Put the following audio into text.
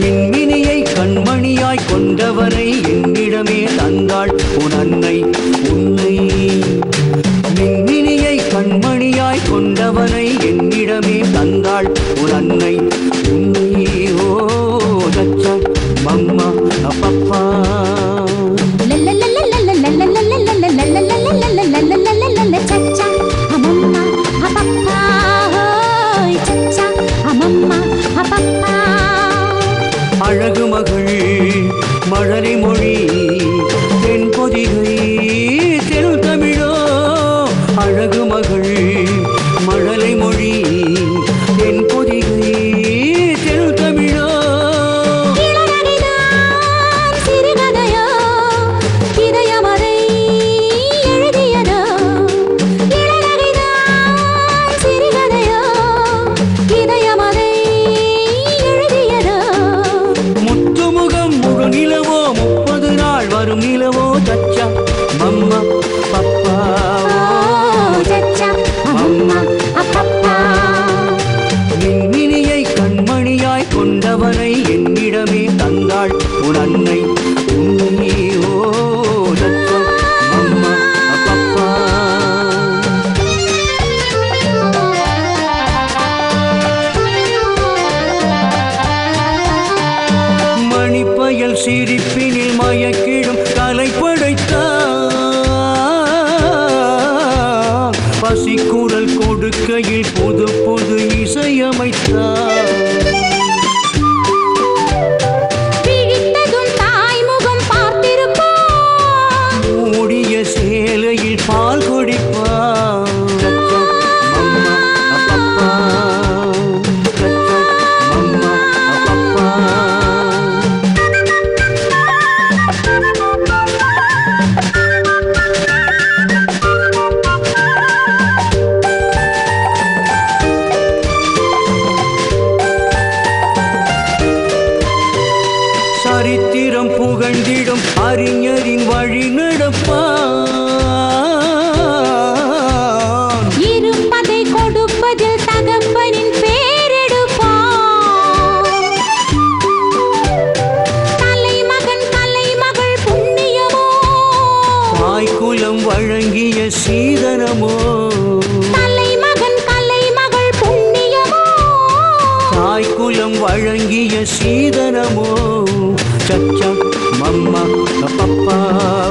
மின்மினியை கண்மணியாய் கொண்டவனை என்னிடமே தந்தாள் உன் அன்னை உன்னை. மின்மினியை கண்மணியாய் கொண்டவனை என்னிடமே தந்தாள் உன் அன்னை அழகு மகள் மழலை மொழி சிரிப்பினில் மயக்கிடும் கலை படைத்தான். பசிக்குரல் கொடுக்கையில் புது புது இசையமைத்தான். சரித்திரம் புகழ்ந்திடும் அறிஞரின் வழி நடப்பான் இருப்பதை கொடுப்பதில் தகப்பனின் தாய்க்குலம் வழங்கிய சீதனமோ. தாய்க்குலம் வழங்கிய சீதனமோ. mama, the papa.